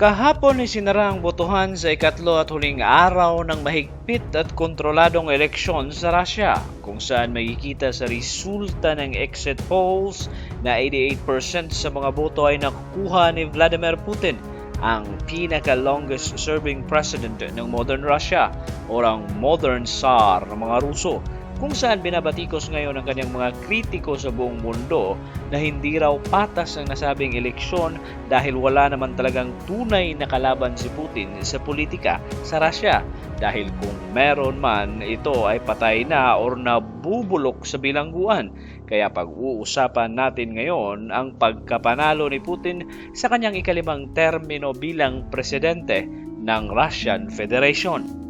Kahapon ay sinara ang botohan sa ikatlo at huling araw ng mahigpit at kontroladong eleksyon sa Russia kung saan makikita sa resulta ng exit polls na 88% sa mga boto ay nakukuha ni Vladimir Putin ang pinaka-longest serving president ng modern Russia o ang modern Tsar ng mga Ruso kung saan binabatikos ngayon ang kanyang mga kritiko sa buong mundo na hindi raw patas ang nasabing eleksyon dahil wala naman talagang tunay na kalaban si Putin sa politika sa Russia dahil kung meron man ito ay patay na or nabubulok sa bilangguan. Kaya pag-uusapan natin ngayon ang pagkapanalo ni Putin sa kanyang ikalimang termino bilang presidente ng Russian Federation.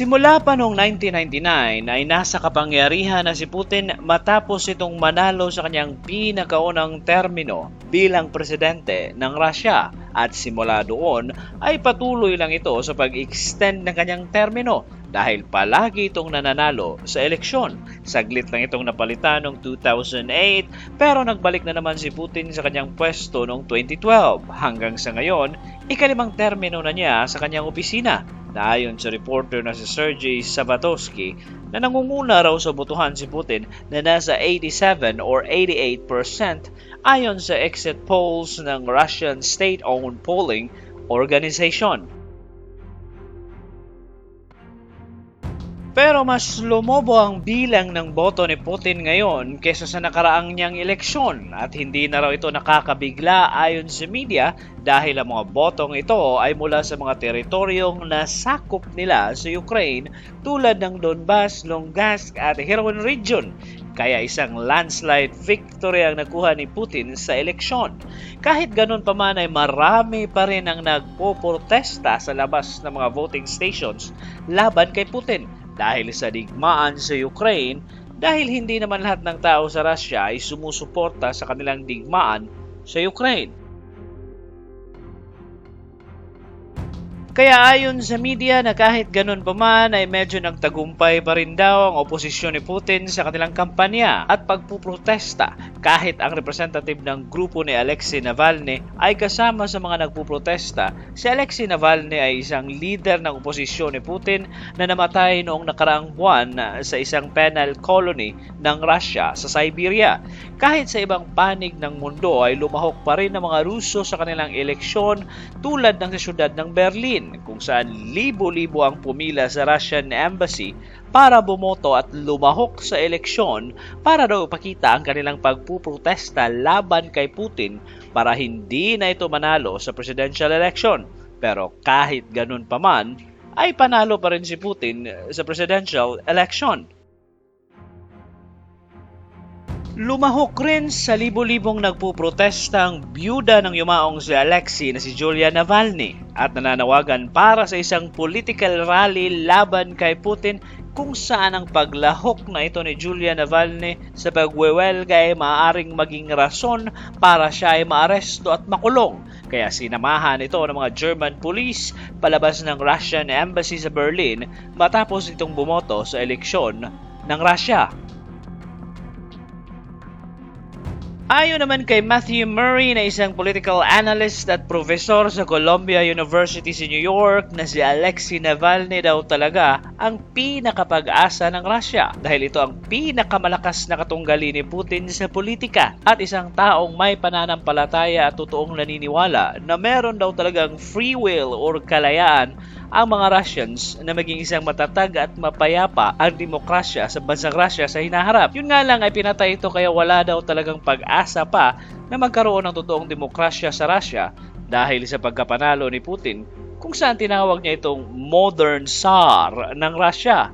Simula pa noong 1999 ay nasa kapangyarihan na si Putin matapos itong manalo sa kanyang pinakaunang termino bilang presidente ng Russia. At simula doon ay patuloy lang ito sa pag-extend ng kanyang termino dahil palagi itong nananalo sa eleksyon. Saglit lang itong napalitan noong 2008 pero nagbalik na naman si Putin sa kanyang pwesto noong 2012 hanggang sa ngayon ikalimang termino na niya sa kanyang opisina na ayon sa reporter na si Sergey Sabatowski na nangunguna raw sa botohan si Putin na nasa 87 or 88% ayon sa exit polls ng Russian state-owned polling organization. Pero mas lumobo ang bilang ng boto ni Putin ngayon kesa sa nakaraang niyang eleksyon. At hindi na raw ito nakakabigla ayon sa media dahil ang mga botong ito ay mula sa mga teritoryong nasakop nila sa Ukraine tulad ng Donbas, Lugansk at Kherson region. Kaya isang landslide victory ang nakuha ni Putin sa eleksyon. Kahit ganun pa man ay marami pa rin ang nagpoprotesta sa labas ng mga voting stations laban kay Putin dahil sa digmaan sa Ukraine dahil hindi naman lahat ng tao sa Russia ay sumusuporta sa kanilang digmaan sa Ukraine. Kaya ayon sa media na kahit ganun pa man ay medyo nagtagumpay pa rin daw ang oposisyon ni Putin sa kanilang kampanya at pagpuprotesta kahit ang representative ng grupo ni Alexei Navalny ay kasama sa mga nagpuprotesta. Si Alexei Navalny ay isang leader ng oposisyon ni Putin na namatay noong nakaraang buwan sa isang penal colony ng Russia sa Siberia. Kahit sa ibang panig ng mundo ay lumahok pa rin ang mga Ruso sa kanilang eleksyon tulad ng sa syudad ng Berlin kung saan libo-libo ang pumila sa Russian Embassy para bumoto at lumahok sa eleksyon para daw ipakita ang kanilang pagpuprotesta laban kay Putin para hindi na ito manalo sa presidential election. Pero kahit ganun pa man, ay panalo pa rin si Putin sa presidential election. Lumahok rin sa libo-libong nagpuprotesta ang byuda ng yumaong si Alexei na si Julia Navalny at nananawagan para sa isang political rally laban kay Putin kung saan ang paglahok na ito ni Julia Navalny sa pagwewelga ay maaaring maging rason para siya ay maaresto at makulong. Kaya sinamahan ito ng mga German police palabas ng Russian embassy sa Berlin matapos itong bumoto sa eleksyon ng Russia. Ayon naman kay Matthew Murray na isang political analyst at profesor sa Columbia University sa New York na si Alexei Navalny daw talaga ang pinakapag-asa ng Russia dahil ito ang pinakamalakas na katunggali ni Putin sa politika at isang taong may pananampalataya at totoong naniniwala na meron daw talagang free will or kalayaan ang mga Russians na maging isang matatag at mapayapa ang demokrasya sa bansang Russia sa hinaharap. Yun nga lang ay pinatay ito kaya wala daw talagang pag-asa pa na magkaroon ng totoong demokrasya sa Russia dahil sa pagkapanalo ni Putin kung saan tinawag niya itong modern Tsar ng Russia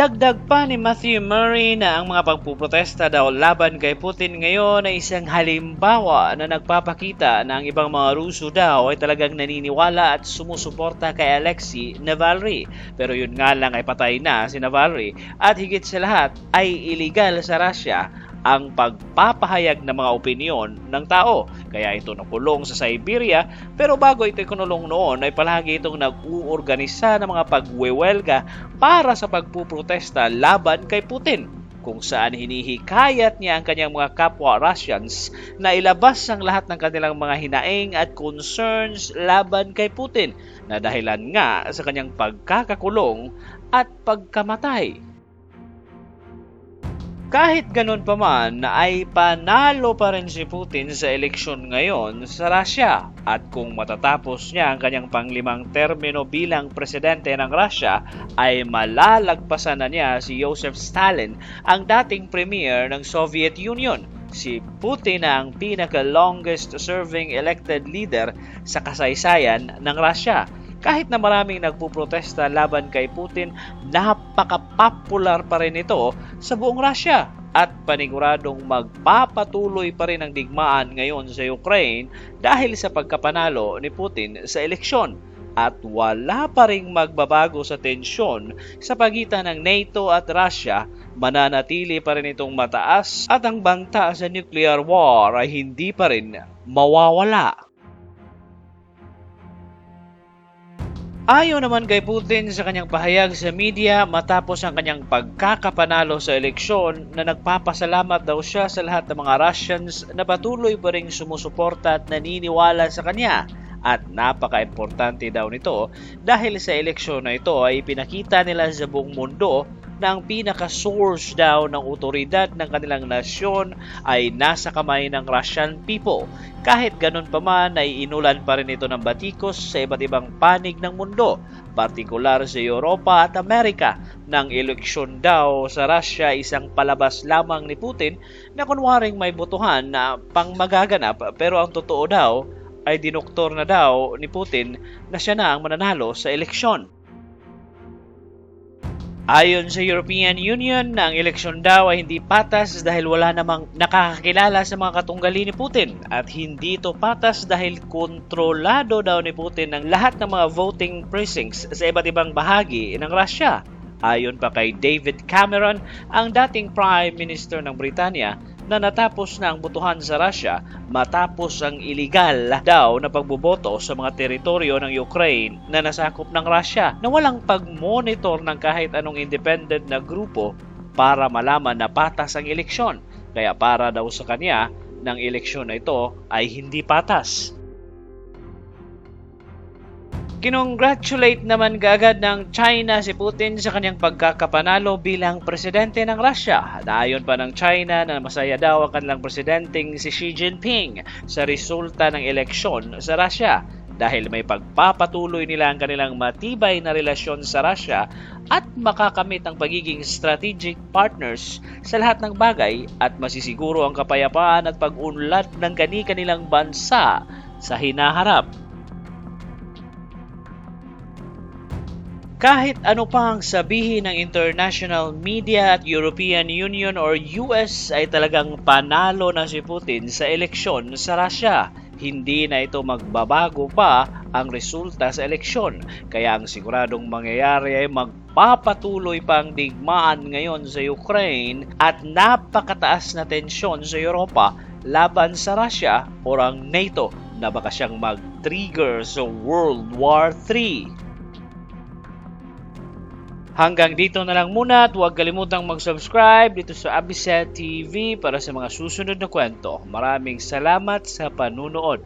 Dagdag pa ni Matthew Murray na ang mga pagpuprotesta daw laban kay Putin ngayon ay isang halimbawa na nagpapakita na ang ibang mga Ruso daw ay talagang naniniwala at sumusuporta kay Alexei Navalny. Pero yun nga lang ay patay na si Navalny at higit sa lahat ay illegal sa Russia ang pagpapahayag ng mga opinyon ng tao. Kaya ito nakulong sa Siberia pero bago ito kinulong noon ay palagi itong nag-uorganisa ng mga pagwewelga para sa pagpuprotesta laban kay Putin kung saan hinihikayat niya ang kanyang mga kapwa Russians na ilabas ang lahat ng kanilang mga hinaing at concerns laban kay Putin na dahilan nga sa kanyang pagkakakulong at pagkamatay. Kahit ganun pa man, ay panalo pa rin si Putin sa eleksyon ngayon sa Russia. At kung matatapos niya ang kanyang panglimang termino bilang presidente ng Russia, ay malalagpasan na niya si Joseph Stalin, ang dating premier ng Soviet Union. Si Putin ang pinaka-longest serving elected leader sa kasaysayan ng Russia kahit na maraming nagpuprotesta laban kay Putin, napaka-popular pa rin ito sa buong Russia at paniguradong magpapatuloy pa rin ang digmaan ngayon sa Ukraine dahil sa pagkapanalo ni Putin sa eleksyon at wala pa ring magbabago sa tensyon sa pagitan ng NATO at Russia, mananatili pa rin itong mataas at ang banta sa nuclear war ay hindi pa rin mawawala. Ayon naman kay Putin sa kanyang pahayag sa media matapos ang kanyang pagkakapanalo sa eleksyon na nagpapasalamat daw siya sa lahat ng mga Russians na patuloy pa ring sumusuporta at naniniwala sa kanya. At napaka-importante daw nito dahil sa eleksyon na ito ay pinakita nila sa buong mundo na pinaka-source daw ng otoridad ng kanilang nasyon ay nasa kamay ng Russian people. Kahit ganun pa man ay inulan pa rin ito ng batikos sa iba't ibang panig ng mundo, partikular sa Europa at Amerika. Nang eleksyon daw sa Russia isang palabas lamang ni Putin na kunwaring may botohan na pang magaganap pero ang totoo daw ay dinoktor na daw ni Putin na siya na ang mananalo sa eleksyon. Ayon sa European Union, na ang eleksyon daw ay hindi patas dahil wala namang nakakakilala sa mga katunggali ni Putin at hindi ito patas dahil kontrolado daw ni Putin ang lahat ng mga voting precincts sa iba't ibang bahagi ng Russia. Ayon pa kay David Cameron, ang dating Prime Minister ng Britanya, na natapos na ang botohan sa Russia matapos ang iligal daw na pagboboto sa mga teritoryo ng Ukraine na nasakop ng Russia na walang pag-monitor ng kahit anong independent na grupo para malaman na patas ang eleksyon. Kaya para daw sa kanya, ng eleksyon na ito ay hindi patas. Kinongratulate naman gagad ng China si Putin sa kanyang pagkakapanalo bilang presidente ng Russia. Naayon pa ng China na masaya daw ang kanilang presidenteng si Xi Jinping sa resulta ng eleksyon sa Russia dahil may pagpapatuloy nila ang kanilang matibay na relasyon sa Russia at makakamit ang pagiging strategic partners sa lahat ng bagay at masisiguro ang kapayapaan at pag-unlad ng kani-kanilang bansa sa hinaharap. Kahit ano pa ang sabihin ng international media at European Union or US ay talagang panalo na si Putin sa eleksyon sa Russia. Hindi na ito magbabago pa ang resulta sa eleksyon. Kaya ang siguradong mangyayari ay magpapatuloy pa ang digmaan ngayon sa Ukraine at napakataas na tensyon sa Europa laban sa Russia o ang NATO na baka siyang mag-trigger sa World War III. Hanggang dito na lang muna at huwag kalimutang mag-subscribe dito sa Abisel TV para sa mga susunod na kwento. Maraming salamat sa panunood.